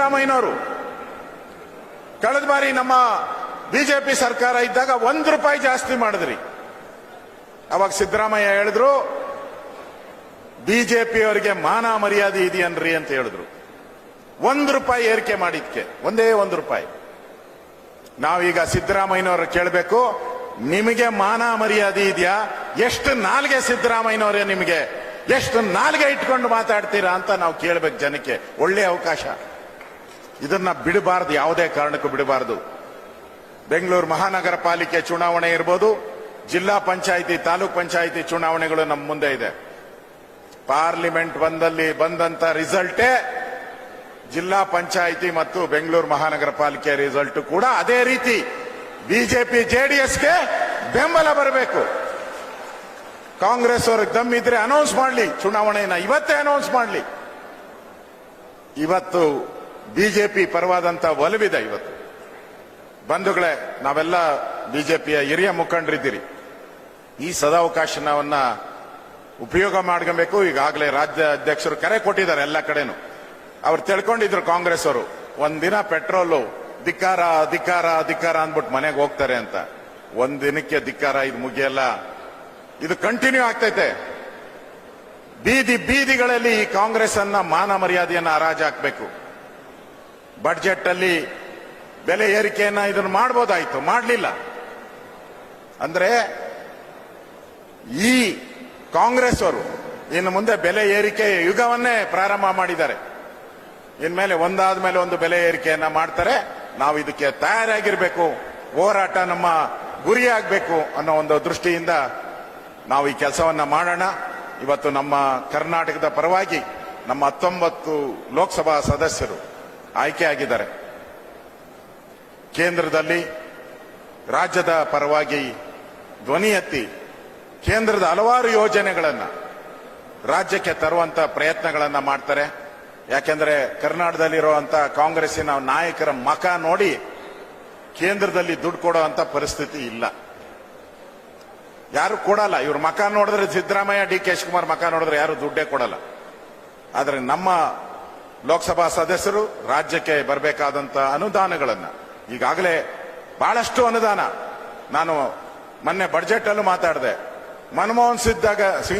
ಸಿದ್ದರಾಮಯ್ಯನವರು. ಕಳೆದ ಬಾರಿ ನಮ್ಮ ಬಿಜೆಪಿ ಸರ್ಕಾರ ಇದ್ದಾಗ ಒಂದು ರೂಪಾಯಿ ಜಾಸ್ತಿ ಮಾಡಿದ್ರಿ. ಅವಾಗ ಸಿದ್ದರಾಮಯ್ಯ ಹೇಳಿದ್ರು, ಬಿಜೆಪಿಯವರಿಗೆ ಮಾನ ಮರ್ಯಾದೆ ಇದೆಯನ್ರಿ ಅಂತ ಹೇಳಿದ್ರು. ಒಂದು ರೂಪಾಯಿ ಏರಿಕೆ ಮಾಡಿದ್ಕೆ, ಒಂದೇ ಒಂದು ರೂಪಾಯಿ. ನಾವೀಗ ಸಿದ್ದರಾಮಯ್ಯನವ್ರ ಕೇಳಬೇಕು, ನಿಮಗೆ ಮಾನ ಮರ್ಯಾದೆ ಇದೆಯಾ? ಎಷ್ಟು ನಾಲ್ಗೆ ಸಿದ್ದರಾಮಯ್ಯನವರೇ ನಿಮಗೆ? ಎಷ್ಟು ನಾಲ್ಗೆ ಇಟ್ಕೊಂಡು ಮಾತಾಡ್ತೀರಾ ಅಂತ ನಾವು ಕೇಳಬೇಕು ಜನಕ್ಕೆ. ಒಳ್ಳೆ ಅವಕಾಶ. ಇದನ್ನ ಬಿಡಬಾರದು, ಯಾವುದೇ ಕಾರಣಕ್ಕೂ ಬಿಡಬಾರದು. ಬೆಂಗಳೂರು ಮಹಾನಗರ ಪಾಲಿಕೆ ಚುನಾವಣೆ ಇರ್ಬೋದು, ಜಿಲ್ಲಾ ಪಂಚಾಯಿತಿ, ತಾಲೂಕ್ ಪಂಚಾಯಿತಿ ಚುನಾವಣೆಗಳು ನಮ್ಮ ಮುಂದೆ ಇದೆ. ಪಾರ್ಲಿಮೆಂಟ್ ಬಂದಲ್ಲಿ ಬಂದಂತ ರಿಸಲ್ಟೇ ಜಿಲ್ಲಾ ಪಂಚಾಯಿತಿ ಮತ್ತು ಬೆಂಗಳೂರು ಮಹಾನಗರ ಪಾಲಿಕೆ ರಿಸಲ್ಟ್ ಕೂಡ ಅದೇ ರೀತಿ. ಬಿಜೆಪಿ, ಜೆಡಿಎಸ್ಗೆ ಬೆಂಬಲ ಬರಬೇಕು. ಕಾಂಗ್ರೆಸ್ ಅವ್ರಿಗೆ ಇದ್ರೆ ಅನೌನ್ಸ್ ಮಾಡಲಿ ಚುನಾವಣೆಯನ್ನ ಇವತ್ತೇ ಅನೌನ್ಸ್ ಮಾಡಲಿ. ಇವತ್ತು ಬಿಜೆಪಿ ಪರವಾದಂತ ಒಲವಿದೆ ಇವತ್ತು. ಬಂಧುಗಳೇ, ನಾವೆಲ್ಲ ಬಿಜೆಪಿಯ ಹಿರಿಯ ಮುಖಂಡರಿದ್ದೀರಿ. ಈ ಸದಾವಕಾಶವನ್ನ ಉಪಯೋಗ ಮಾಡ್ಕೊಬೇಕು. ಈಗಾಗಲೇ ರಾಜ್ಯ ಅಧ್ಯಕ್ಷರು ಕರೆ ಕೊಟ್ಟಿದ್ದಾರೆ ಎಲ್ಲ ಕಡೆನು. ಅವ್ರು ತಿಳ್ಕೊಂಡಿದ್ರು ಕಾಂಗ್ರೆಸ್ ಅವರು, ಒಂದಿನ ಪೆಟ್ರೋಲು ಧಿಕ್ಕಾರ ಅಧಿಕಾರ ಅಧಿಕಾರ ಅಂದ್ಬಿಟ್ಟು ಮನೆಗೆ ಹೋಗ್ತಾರೆ ಅಂತ. ಒಂದ್ ದಿನಕ್ಕೆ ಧಿಕ್ಕಾರ, ಇದು ಮುಗಿಯಲ್ಲ. ಇದು ಕಂಟಿನ್ಯೂ ಆಗ್ತೈತೆ. ಬೀದಿ ಬೀದಿಗಳಲ್ಲಿ ಈ ಕಾಂಗ್ರೆಸ್ ಅನ್ನ ಮಾನ ಮರ್ಯಾದೆಯನ್ನ ಹರಾಜು ಹಾಕ್ಬೇಕು ಬಡ್ಜೆಟ್ ಅಲ್ಲಿ ಬೆಲೆ ಏರಿಕೆಯನ್ನ ಇದನ್ನು ಮಾಡ್ಬೋದಾಯ್ತು, ಮಾಡಲಿಲ್ಲ. ಅಂದ್ರೆ ಈ ಕಾಂಗ್ರೆಸ್ ಅವರು ಇನ್ನು ಮುಂದೆ ಬೆಲೆ ಏರಿಕೆ ಯುಗವನ್ನೇ ಪ್ರಾರಂಭ ಮಾಡಿದ್ದಾರೆ. ಇನ್ಮೇಲೆ ಒಂದಾದ ಮೇಲೆ ಒಂದು ಬೆಲೆ ಏರಿಕೆಯನ್ನ ಮಾಡ್ತಾರೆ. ನಾವು ಇದಕ್ಕೆ ತಯಾರಾಗಿರ್ಬೇಕು, ಹೋರಾಟ ನಮ್ಮ ಗುರಿಯಾಗಬೇಕು ಅನ್ನೋ ಒಂದು ದೃಷ್ಟಿಯಿಂದ ನಾವು ಈ ಕೆಲಸವನ್ನ ಮಾಡೋಣ. ಇವತ್ತು ನಮ್ಮ ಕರ್ನಾಟಕದ ಪರವಾಗಿ ನಮ್ಮ ಹತ್ತೊಂಬತ್ತು ಲೋಕಸಭಾ ಸದಸ್ಯರು ಆಯ್ಕೆಯಾಗಿದ್ದಾರೆ ಕೇಂದ್ರದಲ್ಲಿ ರಾಜ್ಯದ ಪರವಾಗಿ ಧ್ವನಿ ಎತ್ತಿ ಕೇಂದ್ರದ ಹಲವಾರು ಯೋಜನೆಗಳನ್ನು ರಾಜ್ಯಕ್ಕೆ ತರುವಂತ ಪ್ರಯತ್ನಗಳನ್ನ ಮಾಡ್ತಾರೆ. ಯಾಕೆಂದ್ರೆ ಕರ್ನಾಟಕದಲ್ಲಿರುವಂತಹ ಕಾಂಗ್ರೆಸ್ಸಿನ ನಾಯಕರ ಮಕ ನೋಡಿ ಕೇಂದ್ರದಲ್ಲಿ ದುಡ್ಡು ಕೊಡುವಂತ ಪರಿಸ್ಥಿತಿ ಇಲ್ಲ. ಯಾರು ಕೊಡಲ್ಲ. ಇವ್ರ ಮಕ ನೋಡಿದ್ರೆ ಸಿದ್ದರಾಮಯ್ಯ, ಡಿ ಕೆ ಶಿವಕುಮಾರ್ ಮಕ ನೋಡಿದ್ರೆ ಯಾರು ದುಡ್ಡೇ ಕೊಡಲ್ಲ. ಆದರೆ ನಮ್ಮ ಲೋಕಸಭಾ ಸದಸ್ಯರು ರಾಜ್ಯಕ್ಕೆ ಬರಬೇಕಾದಂತ ಅನುದಾನಗಳನ್ನು ಈಗಾಗಲೇ ಬಹಳಷ್ಟು ಅನುದಾನ. ನಾನು ಮೊನ್ನೆ ಬಡ್ಜೆಟ್ ಅಲ್ಲೂ ಮಾತಾಡಿದೆ. ಮನಮೋಹನ್ ಸಿದ್ದಾಗ ಸಿಂಗ್